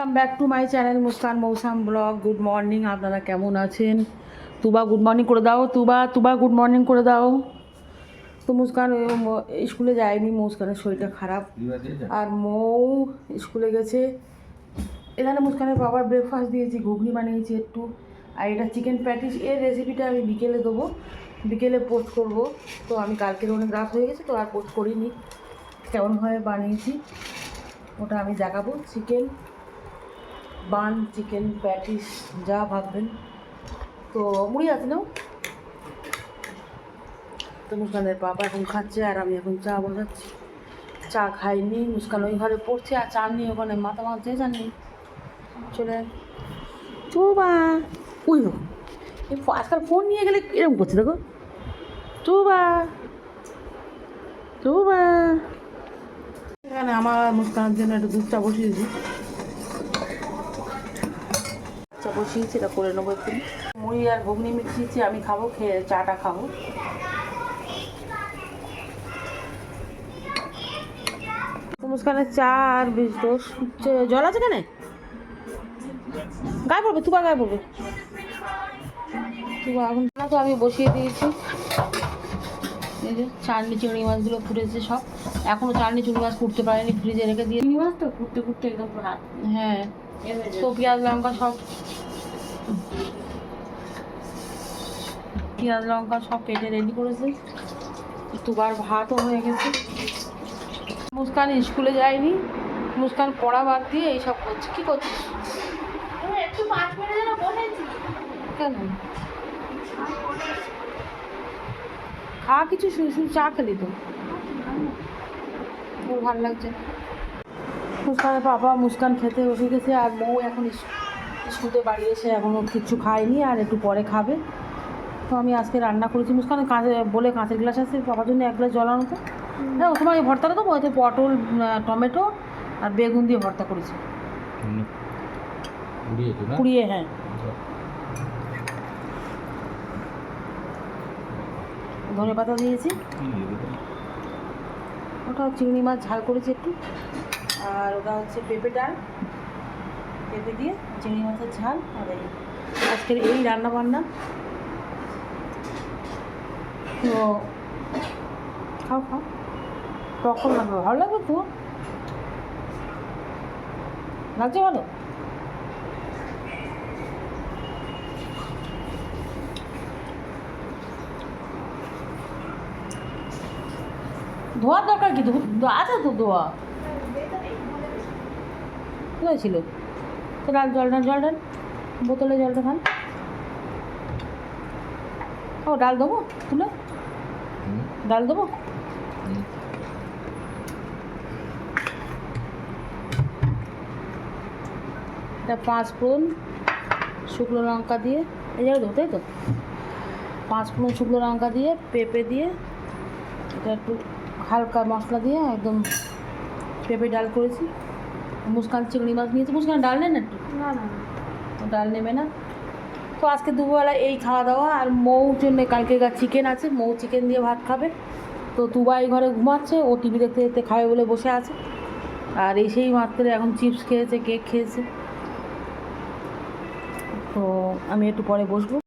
Welcome back to my channel Muskan Mousam blog good morning আপনারা কেমন আছেন? তুবা good morning করে দাও। তুবা তুবা গুড মর্নিং করে দাও। তো মুস্কান স্কুলে যায়নি মুস্কানের শরীরটা খারাপ। আর মৌ স্কুলে গেছে। এখানে মুস্কানের বাবার ব্রেকফাস্ট দিয়েছি ঘুগনি বানিয়েছি একটু। আর এটা চিকেন প্যাটিস এর রেসিপিটা আমি বিকেলে দেবো। বিকেলে পোস্ট করব। তো আমি কালকের অনেক রাত হয়ে গেছে তো আর পোস্ট করিনি। কেমনভাবে বানিয়েছি ওটা আমি দেখাবো। চিকেন বান, চিকেন, প্যাটিস, যা ভাববেন। তো মুড়ি আছে, না? তো মুস্কানের বাবা এখন খাচ্ছে, আর আমি এখন চা বসাচ্ছি। চা খাইনি, মুস্কান ওই ঘরে পড়ছে, আর চা নিয়ে ওখানে মাথা মারছে জানি। চলে ওই দেখো এই আজকাল ফোন নিয়ে গেলে এরকম করছে, দেখো। চুবা! বা এখানে আমার মুস্কানের জন্য একটু দুধ চা বসিয়েছি। বসিয়েছি এটা করে নেব একটু। মুড়ি আর ঘুগনি মিশিয়েছি আমি খাব খেয়ে চাটা খাব। মুস্কানের চা আর বিষ দোষ। জল আছে কেন গায়ে পড়বে তুবা গায়ে পড়বে। তুবা এখন না তো আমি বসিয়ে দিয়েছি। এই যে চাটনি চিংড়ি মাছগুলো ফুটেছে সব। এখনও চাটনি চিংড়ি মাছ ফুটতে পারেনি ফ্রিজে রেখে দিয়ে চিংড়ি মাছ তো ঘুরতে ঘুরতে একদম হাত হ্যাঁ তো। পেঁয়াজ লঙ্কা সব পেঁয়াজ লঙ্কা সব কেটে রেডি করেছে। দুবার ভাতও হয়ে গেছে। মুস্কান স্কুলে যায়নি। মুস্কান পড়া বাদ দিয়ে এইসব করছে। কী করছিস? একটু পাঁচ মিনিট যেন বসেছি। কেন? খা কিছু শুধু শুধু চা খেলি তো। ভালো লাগছে। মুস্কানের বাবা মুস্কান খেতে বসে গেছে আর মৌ এখন ইস- বাড়ি এসে এখনও কিছু খায়নি আর একটু পরে খাবে। তো আমি আজকে রান্না করেছি। মুস্কান কাঁচে বলে কাঁচের গ্লাস আছে বাবার জন্য এক গ্লাস জল আনো তো হ্যাঁ তোমার এই ভর্তাটা দেবো হয়তো পটল টমেটো আর বেগুন দিয়ে ভর্তা করেছি। পুড়িয়ে হ্যাঁ। ধনে পাতা দিয়েছি। ওটা চিংড়ি মাছ ঝাল করেছি একটু। আর ওটা হচ্ছে পেঁপে ডাল। পেঁপে দিয়ে, চিংড়ি মাছের ঝাল, আর এই আজকের এই রান্না বান্না তো খাও খাও। তখন লাগবে, ভালো লাগবে তো? লাগছে ভালো? ধোয়ার দরকার কি? আছে তো ধোয়া? কোথায় ছিল। তো ডাল জল ডাল জল ডাল বোতলে জলটা খান ও, ডাল দেবো তুলে? ডাল দেবো? এটা পাঁচ ফোড়ন শুকনো লঙ্কা দিয়ে, এই জায়গায় তাই তো? পাঁচ ফোড়ন শুকনো লঙ্কা দিয়ে, পেঁপে দিয়ে, এটা একটু হালকা মশলা দিয়ে একদম পেঁপে ডাল করেছি। মুস্কান চিংড়ি মাছ নিয়েছি। মুস্কান ডাল নেন না একটু। তো ডাল নেবে না। তো আজকে দুবেলা এই খাওয়া দাওয়া আর মৌর জন্য কালকে চিকেন আছে। মৌ চিকেন দিয়ে ভাত খাবে। তো তুবা এই ঘরে ঘুমাচ্ছে ও টিভি দেখতে দেখতে খাবে বলে বসে আছে। আর এসেই মাত্র এখন চিপস খেয়েছে কেক খেয়েছে। তো আমি একটু পরে বসবো।